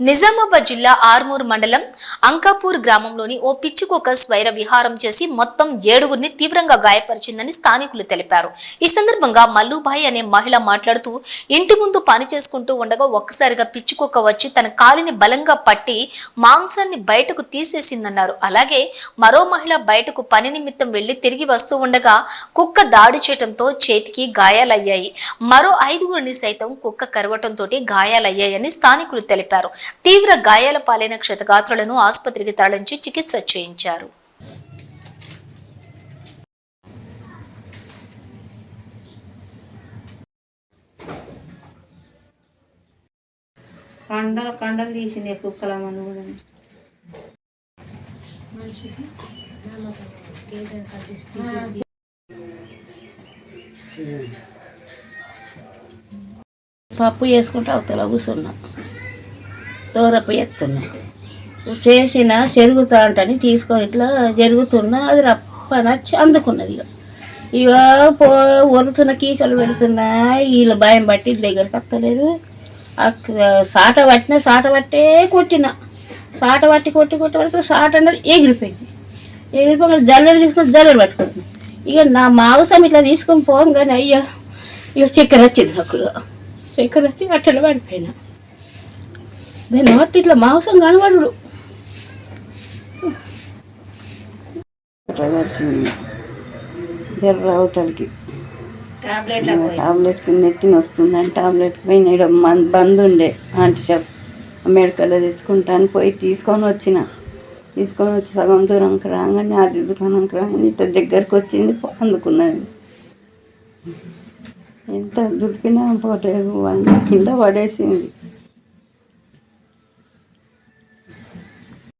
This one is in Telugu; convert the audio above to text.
నిజామాబాద్ జిల్లా ఆర్మూర్ మండలం అంకాపూర్ గ్రామంలోని ఓ పిచ్చుకొక స్వైర విహారం చేసి మొత్తం ఏడుగురిని తీవ్రంగా గాయపరిచిందని స్థానికులు తెలిపారు. ఈ సందర్భంగా మల్లుబాయి అనే మహిళ మాట్లాడుతూ ఇంటి ముందు పని చేసుకుంటూ ఉండగా ఒక్కసారిగా పిచ్చుకొక్క వచ్చి తన కాలిని బలంగా పట్టి మాంసాన్ని బయటకు తీసేసిందన్నారు. అలాగే మరో మహిళ బయటకు పని నిమిత్తం వెళ్ళి తిరిగి వస్తూ ఉండగా కుక్క దాడి చేయడంతో చేతికి గాయాలయ్యాయి. మరో ఐదుగురిని సైతం కుక్క కరవటంతో గాయాలయ్యాయని స్థానికులు తెలిపారు. తీవ్ర గాయాల పాలైన క్షతగాత్రులను ఆసుపత్రికి తరలించి చికిత్స చేయించారు. కండలు కండలు తీసింది కుక్కల మందు కూడా పప్పు చేసుకుంటే అవతల కూర్చున్నా. దూరపు ఎత్తున్నా చేసిన చెరుగుతా అంటని తీసుకొని ఇట్లా జరుగుతున్నా అది రప్పన అందుకున్నది ఇక ఇక పో ఒరుతున్న కీకలు పెడుతున్నా వీళ్ళ భయం బట్టి దగ్గరికి వస్తలేదు సాట పట్టిన సాట పట్టే కొట్టిన. సాట పట్టి కొట్టి కొట్టి వరకు సాట అన్నది ఎగిరిపోయింది. ఎగిరిపోయి జల్లెడ తీసుకొని జల్లెడ పట్టుకుంటున్నాను ఇక నా మాంసం ఇట్లా తీసుకొని పోగానే అయ్యా ఇక చక్కెర వచ్చింది నాకు చక్కెర వచ్చి అట్టలు పడిపోయినా. దాన్ని బట్టి ఇట్లా మాంసం కనబడు జర్ర అవతలకి. టాబ్లెట్ నెత్తిన వస్తుందని టాబ్లెట్ పోయిన మన్ బంద్ ఉండే ఆంటీ షాప్ మెడికల్లో తెచ్చుకుంటాను పోయి తీసుకొని వచ్చిన. తీసుకొని వచ్చి సగం దూరంకి రాగానే అది దుకాణంకి రాగానే ఇట్లా దగ్గరకు వచ్చింది అందుకున్నది. ఎంత దుడిపినా పోలేదు వాళ్ళు కింద పడేసింది.